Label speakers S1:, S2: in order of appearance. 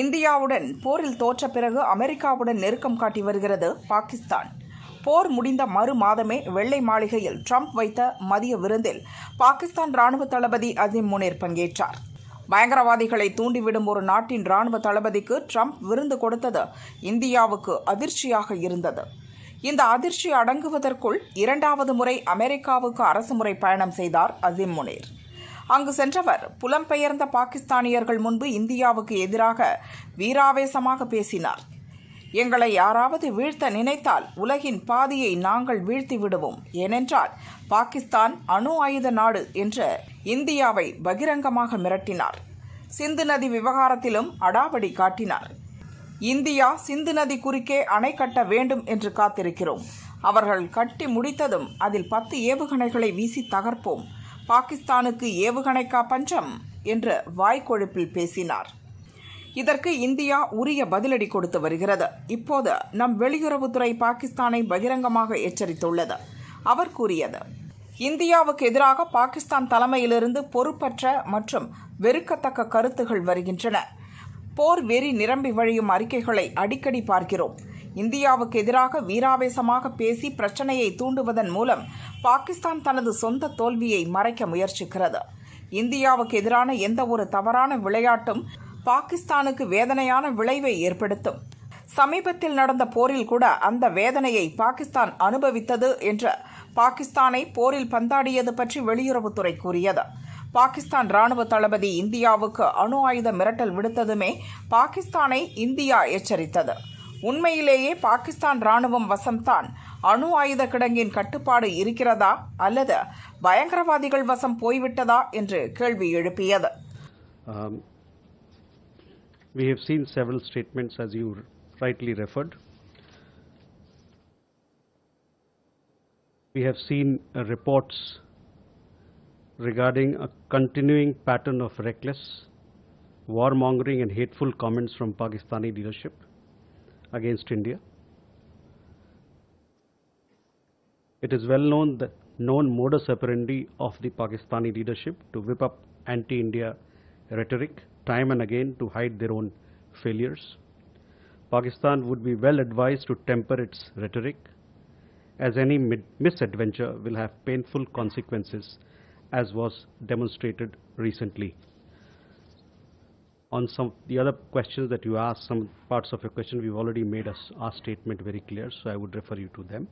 S1: இந்தியாவுடன் போரில் தோற்ற பிறகு அமெரிக்காவுடன் நெருக்கம் காட்டி வருகிறது பாகிஸ்தான். போர் முடிந்த மறு மாதமே வெள்ளை மாளிகையில் ட்ரம்ப் வைத்த மதிய விருந்தில் பாகிஸ்தான் ராணுவ தளபதி அசிம் முனிர் பங்கேற்றார். பயங்கரவாதிகளை தூண்டிவிடும் ஒரு நாட்டின் ராணுவ தளபதிக்கு ட்ரம்ப் விருந்து கொடுத்தது இந்தியாவுக்கு அதிர்ச்சியாக இருந்தது. இந்த அதிர்ச்சி அடங்குவதற்குள் இரண்டாவது முறை அமெரிக்காவுக்கு அரசுமுறை பயணம் செய்தார் அசிம் முனீர். அங்கு சென்றவர் புலம்பெயர்ந்த பாகிஸ்தானியர்கள் முன்பு இந்தியாவுக்கு எதிராக வீராவேசமாக பேசினார். எங்களை யாராவது வீழ்த்த நினைத்தால் உலகின் பாதியை நாங்கள் வீழ்த்தி விடுவோம். ஏனென்றால் பாகிஸ்தான் அணு ஆயுத நாடு என்று இந்தியாவை பகிரங்கமாக மிரட்டினார். சிந்து நதி விவகாரத்திலும் அடாவடி காட்டினார். இந்தியா சிந்து நதி குறுக்கே அணை கட்ட வேண்டும் என்று காத்திருக்கிறோம். அவர்கள் கட்டி முடித்ததும் அதில் பத்து ஏவுகணைகளை வீசி தகர்ப்போம். பாகிஸ்தானுக்கு ஏவுகணைக்கா பஞ்சம் என்று வாய்க்கொழுப்பில் பேசினார். இதற்கு இந்தியா உரிய பதிலடி கொடுத்து வருகிறது. இப்போது நம் வெளியுறவுத்துறை பாகிஸ்தானை பகிரங்கமாக எச்சரித்துள்ளது. அவர் கூறியது இந்தியாவுக்கு எதிராக பாகிஸ்தான் தலைமையிலிருந்து பொறுப்பற்ற மற்றும் வெறுக்கத்தக்க கருத்துகள் வருகின்றன. போர் வெறி நிரம்பி வழியும் அறிக்கைகளை அடிக்கடி பார்க்கிறோம். இந்தியாவுக்கு எதிராக வீராவேசமாக பேசி பிரச்சனையை தூண்டுவதன் மூலம் பாகிஸ்தான் தனது சொந்த தோல்வியை மறைக்க முயற்சிக்கிறது. இந்தியாவுக்கு எதிரான எந்த ஒரு தவறான விளையாட்டும் பாகிஸ்தானுக்கு வேதனையான விளைவை ஏற்படுத்தும். சமீபத்தில் நடந்த போரில் கூட அந்த வேதனையை பாகிஸ்தான் அனுபவித்தது என்ற பாகிஸ்தானை போரில் பந்தாடியது பற்றி வெளியுறவுத்துறை கூறியது. பாகிஸ்தான் ராணுவ தளபதி இந்தியாவுக்கு அணு ஆயுத மிரட்டல் விடுத்ததுமே பாகிஸ்தானை இந்தியா எச்சரித்தது. உண்மையிலேயே பாகிஸ்தான் ராணுவம் வசம்தான் அணு ஆயுத கிடங்கின் கட்டுப்பாடு இருக்கிறதா அல்லது பயங்கரவாதிகள் வசம் போய்விட்டதா என்று கேள்வி எழுப்பியது
S2: we have seen several statements, as you rightly referred. We have seen uh, reports regarding a continuing pattern of reckless, warmongering, and hateful comments from Pakistani leadership against India. It is well known that known modus operandi of the Pakistani leadership to whip up anti-India rhetoric time and again to hide their own failures. Pakistan would be well advised to temper its rhetoric as any misadventure will have painful consequences as was demonstrated recently. On some the other questions that you asked, some parts of your question we've already made us our statement very clear, so I would refer you to them.